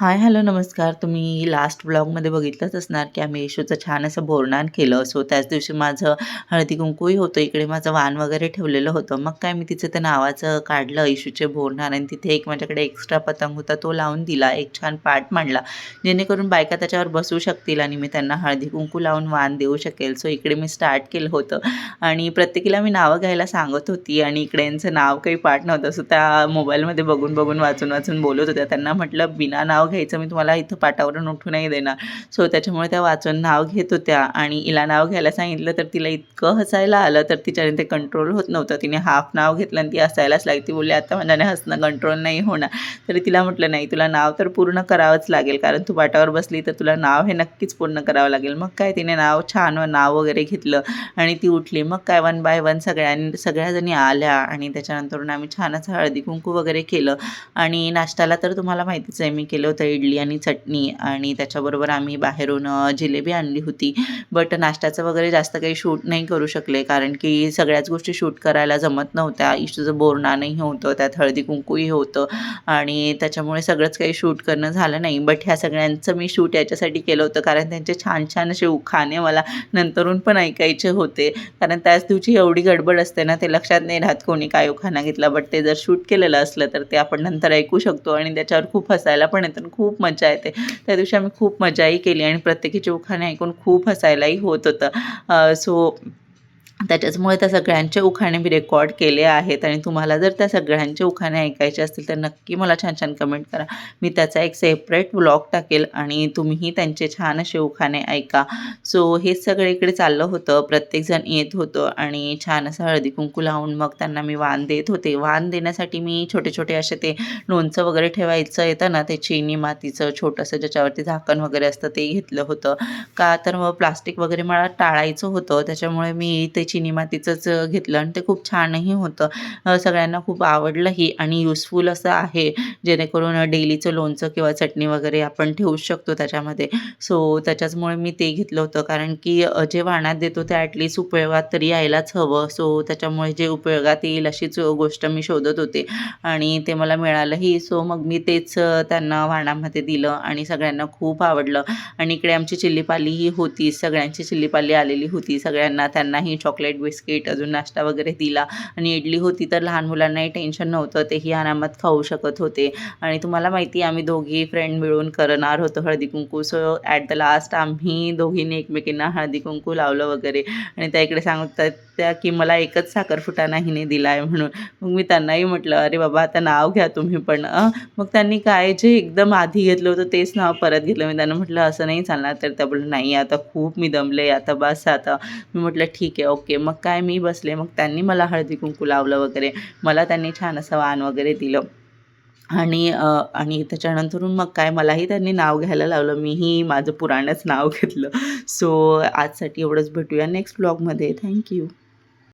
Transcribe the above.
हाय, hello, नमस्कार. तुम्ही last ब्लॉगमध्ये बघितलंच असणार, की आम्ही येशूचं छान असं भोरणान केलं. सो त्याच दिवशी माझं हळदी-कुंकूही होतं. इकडे माझं वाण वगैरे ठेवलेलं होतं. मग काय मी तिचं त्या नावाचं काढलं येशूचे भोरणार आणि तिथे एक माझ्याकडे एक्स्ट्रा पतंग होता, तो लावून दिला. एक छान पाठ मांडला, जेणेकरून बायका त्याच्यावर बसू शकतील आणि मी त्यांना हळदी-कुंकू लावून वाण देऊ शकेल. सो इकडे मी स्टार्ट केलं होतं आणि प्रत्येकीला मी नावं घ्यायला सांगत होती आणि इकडे यांचं नाव काही पाठ नव्हतं. सो त्या मोबाईलमध्ये बघून, बघून, वाचून, वाचून बोलत होत्या. त्यांना म्हटलं, बिना नाव घ्यायचं मी तुम्हाला इथं पाटावरून उठू नाही देणार. सो त्याच्यामुळे त्या वाचून नाव घेत होत्या आणि हिला नाव घ्यायला सांगितलं तर तिला इतकं हसायला आलं तर तिच्याने ते कंट्रोल होत नव्हतं. तिने हाफ नाव घेतलं आणि ती हसायलाच लागली. ती बोलली, "आता माझ्याने हसणं कंट्रोल नाही होणार." तरी तिला म्हटलं, "नाही, तुला नाव तर पूर्ण करावंच लागेल कारण तू पाटावर बसली तर तुला नाव हे नक्कीच पूर्ण करावं लागेल." मग काय तिने नाव छान नाव वगैरे घेतलं आणि ती उठली. मग काय वन बाय वन सगळ्यांनी सगळ्याजणी आल्या आणि त्याच्यानंतर आम्ही छान असं हळदी-कुंकू वगैरे केलं आणि नाश्त्याला तर तुम्हाला माहितीच आहे मी केलं होतं इडली आणि चटणी आणि त्याच्याबरोबर आम्ही बाहेरून जिलेबी आणली होती. बट नाश्त्याचं वगैरे जास्त काही शूट नाही करू शकले कारण की सगळ्याच गोष्टी शूट करायला जमत नव्हत्या. इशूचं बोरनानही होतं, त्यात हळदी-कुंकूही होतं आणि त्याच्यामुळे सगळंच काही शूट करणं झालं नाही. बट ह्या सगळ्यांचं मी शूट याच्यासाठी केलं होतं कारण त्यांचे छान-छान असे उखाणे मला नंतरून पण ऐकायचे होते. कारण त्याच दिवशी एवढी गडबड असते ना, ते लक्षात नाही राहत कोणी काय उखाणा घेतला. बट ते जर शूट केलेलं असलं तर ते आपण नंतर ऐकू शकतो आणि त्याच्यावर खूप हसायला पण येतं खूप मजा येते. त्या दिवशी आम्ही खूप मजाही केली आणि प्रत्येकीचे उखाणे ऐकून खूप हसायलाही होत होतं. सो त्याच्याचमुळे त्या सगळ्यांचे उखाणे मी रेकॉर्ड केले आहेत आणि तुम्हाला जर त्या सगळ्यांचे उखाणे ऐकायचे असतील तर नक्की मला छान छान कमेंट करा. मी त्याचा एक सेपरेट व्लॉग टाकेल आणि तुम्हीही त्यांचे छान असे उखाणे ऐका. सो हे सगळे इकडे चाललं होतं. प्रत्येकजण येत होतं आणि छान असं हळदी-कुंकू लावून मग त्यांना मी वाण देत होते. वाण देण्यासाठी मी छोटे-छोटे असे ते लोणचं वगैरे ठेवायचं येतं ना, ते चिनी मातीचं छोटंसं ज्याच्यावरती झाकण वगैरे असतं ते घेतलं होतं. का तर मग प्लास्टिक वगैरे मला टाळायचं होतं. त्याच्यामुळे मी ते चिनी मातीचंच घेतलं आणि ते खूप छानही होतं. सगळ्यांना खूप आवडलंही आणि युजफुल असं आहे जेणेकरून डेलीचं लोणचं किंवा चटणी वगैरे आपण ठेवू शकतो त्याच्यामध्ये. सो त्याच्याचमुळे मी ते घेतलं होतं कारण की जे वाणात देतो ते ॲटलीस्ट उपयोगात तरी यायलाच हवं. सो त्याच्यामुळे जे उपयोगात येईल अशीच गोष्ट मी शोधत होते आणि ते मला मिळालंही. सो मग मी तेच त्यांना वाणामध्ये दिलं आणि सगळ्यांना खूप आवडलं आणि इकडे आमची चिल्लीपालीही होती. सगळ्यांची चिल्लीपाली आलेली होती. सगळ्यांना त्यांनाही चॉकलेट चॉकलेट बिस्किट अजून नाश्ता वगैरे दिला आणि इडली होती तर लहान मुलांनाही टेन्शन नव्हतं. तेही आरामात खाऊ शकत होते आणि तुम्हाला माहिती आहे आम्ही दोघी फ्रेंड मिळून करणार होतो हळदी-कुंकू. सो ॲट द लास्ट आम्ही दोघींनी एकमेकींना हळदी-कुंकू लावलं वगैरे आणि त्या इकडे सांगत त्या की मला एकच साखरफुटा नाही दिला आहे म्हणून. मग मी त्यांनाही म्हटलं, "अरे बाबा आता नाव घ्या तुम्ही पण." मग त्यांनी काय जे एकदम आधी घेतलं होतं तेच नाव परत घेतलं. मी त्यांना म्हटलं, "असं नाही चालणार." तर त्या बोललं "नाही आता खूप मी दमले, आता बस आता." मी म्हटलं, "ठीक आहे, ओके." मग काय मी बसले. मग त्यांनी मला हळदी-कुंकू लावलं वगैरे. मला त्यांनी छान असं वाण वगैरे दिलं आणि आणि त्याच्यानंतरून मग काय मलाही त्यांनी नाव घ्यायला लावलं. मीही माझं पुराणच नाव घेतलं. सो आजसाठी एवढंच. भेटूया नेक्स्ट ब्लॉगमध्ये. थँक्यू